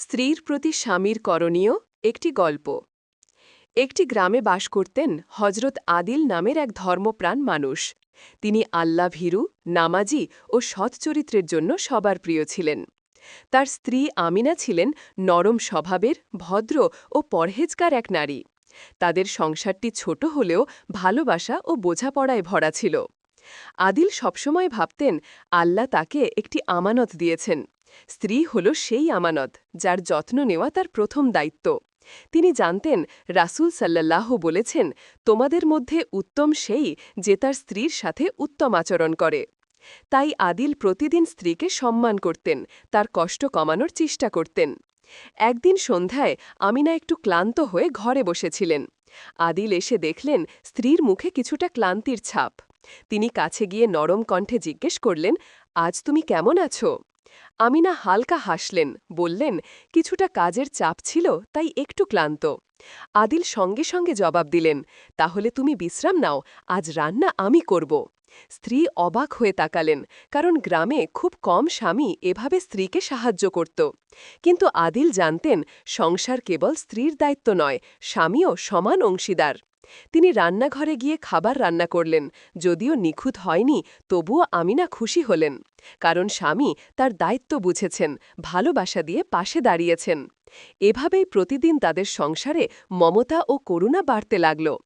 স্ত্রীর প্রতি স্বামীর করণীয় একটি গল্প। একটি গ্রামে বাস করতেন হজরত আদিল নামের এক ধর্মপ্রাণ মানুষ। তিনি আল্লাহ ভীরু, নামাজি ও সৎ চরিত্রের জন্য সবার প্রিয় ছিলেন। তার স্ত্রী আমিনা ছিলেন নরম স্বভাবের, ভদ্র ও পরহেজকার এক নারী। তাদের সংসারটি ছোট হলেও ভালোবাসা ও বোঝাপড়ায় ভরা ছিল। আদিল সবসময় ভাবতেন আল্লাহ তাকে একটি আমানত দিয়েছেন। স্ত্রী হল সেই আমানত, যার যত্ন নেওয়া তার প্রথম দায়িত্ব। তিনি জানতেন, রাসুল সাল্লাহ বলেছেন, তোমাদের মধ্যে উত্তম সেই যে তার স্ত্রীর সাথে উত্তম আচরণ করে। তাই আদিল প্রতিদিন স্ত্রীকে সম্মান করতেন, তার কষ্ট কমানোর চেষ্টা করতেন। একদিন সন্ধ্যায় আমিনা একটু ক্লান্ত হয়ে ঘরে বসেছিলেন। আদিল এসে দেখলেন, স্ত্রীর মুখে কিছুটা ক্লান্তির ছাপ। তিনি কাছে গিয়ে নরম কণ্ঠে জিজ্ঞেস করলেন, আজ তুমি কেমন আছো? আমিনা হালকা হাসলেন, বললেন, কিছুটা কাজের চাপ ছিল, তাই একটু ক্লান্ত। আদিল সঙ্গে সঙ্গে জবাব দিলেন, তাহলে তুমি বিশ্রাম নাও, আজ রান্না আমি করব। স্ত্রী অবাক হয়ে তাকালেন, কারণ গ্রামে খুব কম স্বামী এভাবে স্ত্রীকে সাহায্য করত। কিন্তু আদিল জানতেন, সংসার কেবল স্ত্রীর দায়িত্ব নয়, স্বামীও সমান অংশীদার। তিনি রান্নাঘরে গিয়ে খাবার রান্না করলেন। যদিও নিখুঁত হয়নি, তবুও আমিনা খুশি হলেন। কারণ স্বামী তার দায়িত্ব বুঝেছেন, ভালোবাসা দিয়ে পাশে দাঁড়িয়েছেন। এভাবেই প্রতিদিন তাদের সংসারে মমতা ও করুণা বাড়তে লাগল।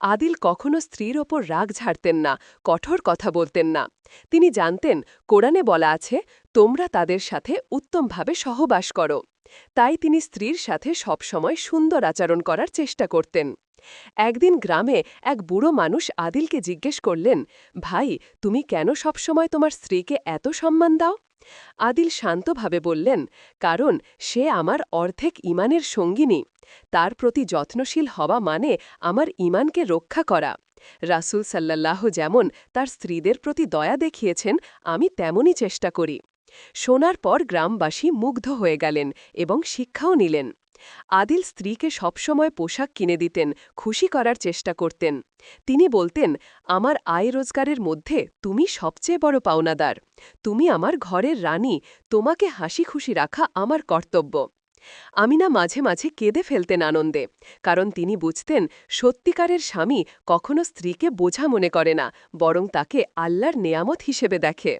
আদিল কখনো স্ত্রীর ওপর রাগ ঝাড়তেন না, কঠোর কথা বলতেন না। তিনি জানতেন, কোরআনে বলা আছে, তোমরা তাদের সাথে উত্তমভাবে সহবাস করো। তাই তিনি স্ত্রীর সাথে সবসময় সুন্দর আচরণ করার চেষ্টা করতেন। একদিন গ্রামে এক বুড়ো মানুষ আদিলকে জিজ্ঞেস করলেন, ভাই, তুমি কেন সবসময় তোমার স্ত্রীকে এত সম্মান দাও? আদিল শান্তভাবে বললেন, কারণ সে আমার অর্ধেক ইমানের সঙ্গিনী। তার প্রতি যত্নশীল হওয়া মানে আমার ইমানকে রক্ষা করা। রাসুল সাল্লাল্লাহ যেমন তার স্ত্রীদের প্রতি দয়া দেখিয়েছেন, আমি তেমনই চেষ্টা করি। শোনার পর গ্রামবাসী মুগ্ধ হয়ে গেলেন এবং শিক্ষাও নিলেন। আদিল স্ত্রীকে সবসময় পোশাক কিনে দিতেন, খুশি করার চেষ্টা করতেন। তিনি বলতেন, আমার আয় রোজগারের মধ্যে তুমি সবচেয়ে বড় পাওনাদার। তুমি আমার ঘরের রানী, তোমাকে হাসি খুশি রাখা আমার কর্তব্য। আমিনা মাঝে মাঝে কেঁদে ফেলতেন আনন্দে, কারণ তিনি বুঝতেন, সত্যিকারের স্বামী কখনো স্ত্রীকে বোঝা মনে করে না, বরং তাকে আল্লাহর নেয়ামত হিসেবে দেখে।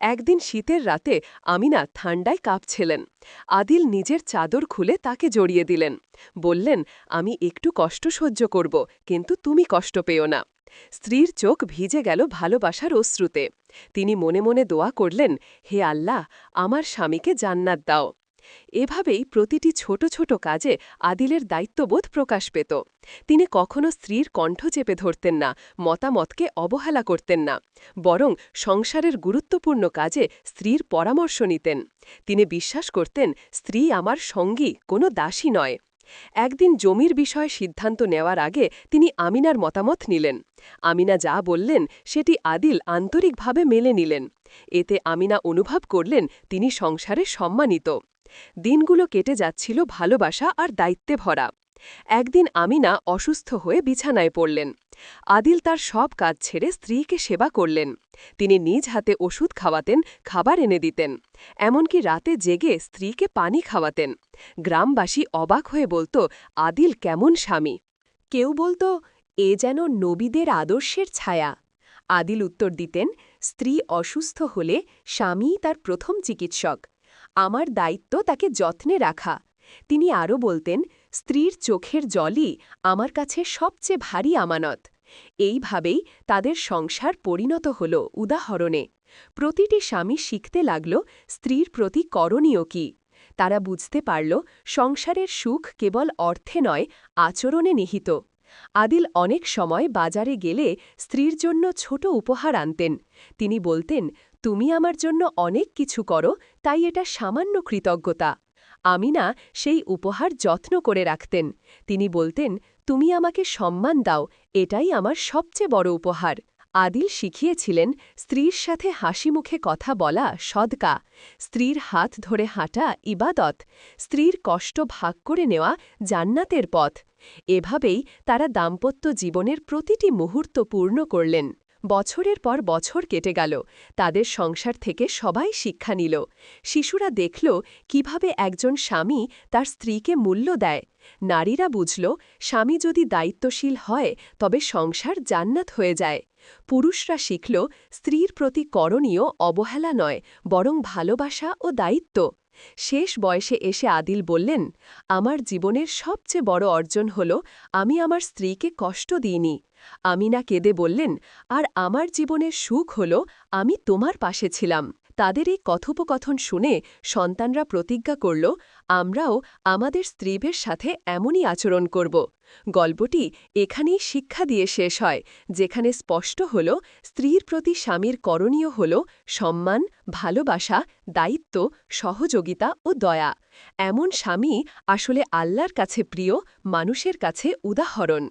একদিন শীতের রাতে আমিনা ঠান্ডায় কাঁপছিলেন। আদিল নিজের চাদর খুলে তাকে জড়িয়ে দিলেন। বললেন, আমি একটু কষ্ট সহ্য করব, কিন্তু তুমি কষ্ট পেও না। স্ত্রীর চোখ ভিজে গেল ভালোবাসার অশ্রুতে। তিনি মনে মনে দোয়া করলেন, হে আল্লাহ, আমার স্বামীকে জান্নাত দাও। এভাবেই প্রতিটি ছোট ছোট কাজে আদিলের দায়িত্ববোধ প্রকাশ পেত। তিনি কখনো স্ত্রীর কণ্ঠ চেপে ধরতেন না, মতামতকে অবহেলা করতেন না, বরং সংসারের গুরুত্বপূর্ণ কাজে স্ত্রীর পরামর্শ নিতেন। তিনি বিশ্বাস করতেন, স্ত্রী আমার সঙ্গী, কোনো দাসী নয়। একদিন জমির বিষয়ে সিদ্ধান্ত নেওয়ার আগে তিনি আমিনার মতামত নিলেন। আমিনা যা বললেন, সেটি আদিল আন্তরিকভাবে মেলে নিলেন। এতে আমিনা অনুভব করলেন, তিনি সংসারে সম্মানিত। দিনগুলো কেটে যাচ্ছিল ভালোবাসা আর দায়িত্বে ভরা। একদিন আমিনা অসুস্থ হয়ে বিছানায় পড়লেন। আদিল তার সব কাজ ছেড়ে স্ত্রীকে সেবা করলেন। তিনি নিজ হাতে ওষুধ খাওয়াতেন, খাবার এনে দিতেন। এমনকি রাতে জেগে স্ত্রীকে পানি খাওয়াতেন। গ্রামবাসী অবাক হয়ে বলতো, আদিল কেমন স্বামী? কেউ বলতো, এ যেন নবীদের আদর্শের ছায়া। আদিল উত্তর দিতেন, স্ত্রী অসুস্থ হলে স্বামী তার প্রথম চিকিৎসক। আমার দায়িত্ব তাকে যত্নে রাখা। তিনি আরও বলতেন, স্ত্রীর চোখের জলই আমার কাছে সবচেয়ে ভারী আমানত। এইভাবেই তাদের সংসার পরিণত হল উদাহরণে। প্রতিটি স্বামী শিখতে লাগল স্ত্রীর প্রতি করণীয় কি। তারা বুঝতে পারল সংসারের সুখ কেবল অর্থে নয়, আচরণে নিহিত। আদিল অনেক সময় বাজারে গেলে স্ত্রীর জন্য ছোট উপহার আনতেন। তিনি বলতেন তুমি আমার জন্য অনেক কিছু করো, তাই এটা সামান্য কৃতজ্ঞতা। আমিনা সেই উপহার যত্ন করে রাখতেন। তিনি বলতেন, তুমি আমাকে সম্মান দাও, এটাই আমার সবচেয়ে বড় উপহার। আদিল শিখিয়েছিলেন, স্ত্রীর সাথে হাসি মুখে কথা বলা সদকা। স্ত্রীর হাত ধরে হাঁটা ইবাদত। স্ত্রীর কষ্ট ভাগ করে নেওয়া জান্নাতের পথ। এভাবেই তারা দাম্পত্য জীবনের প্রতিটি মুহূর্ত পূর্ণ করলেন। বছরের পর বছর কেটে গেল। তাদের সংসার থেকে সবাই শিক্ষা নিল। শিশুরা দেখল কীভাবে একজন স্বামী তার স্ত্রীকে মূল্য দেয়। নারীরা বুঝল, স্বামী যদি দায়িত্বশীল হয়, তবে সংসার জান্নাত হয়ে যায়। পুরুষরা শিখল, স্ত্রীর প্রতি করণীয় অবহেলা নয়, বরং ভালোবাসা ও দায়িত্ব। শেষ বয়সে এসে আদিল বললেন, আমার জীবনের সবচেয়ে বড় অর্জন হল আমি আমার স্ত্রীকে কষ্ট দিইনি। আমিনা কেঁদে বললেন, আর আমার জীবনের সুখ হল আমি তোমার পাশে ছিলাম। তাদের এই কথোপকথন শুনে সন্তানরা প্রতিজ্ঞা করল, আমরাও আমাদের স্ত্রীবের সাথে এমনই আচরণ করব। গল্পটি এখানেই শিক্ষা দিয়ে শেষ হয়, যেখানে স্পষ্ট হল, স্ত্রীর প্রতি স্বামীর করণীয় হল সম্মান, ভালোবাসা, দায়িত্ব, সহযোগিতা ও দয়া। এমন স্বামী আসলে আল্লাহর কাছে প্রিয়, মানুষের কাছে উদাহরণ।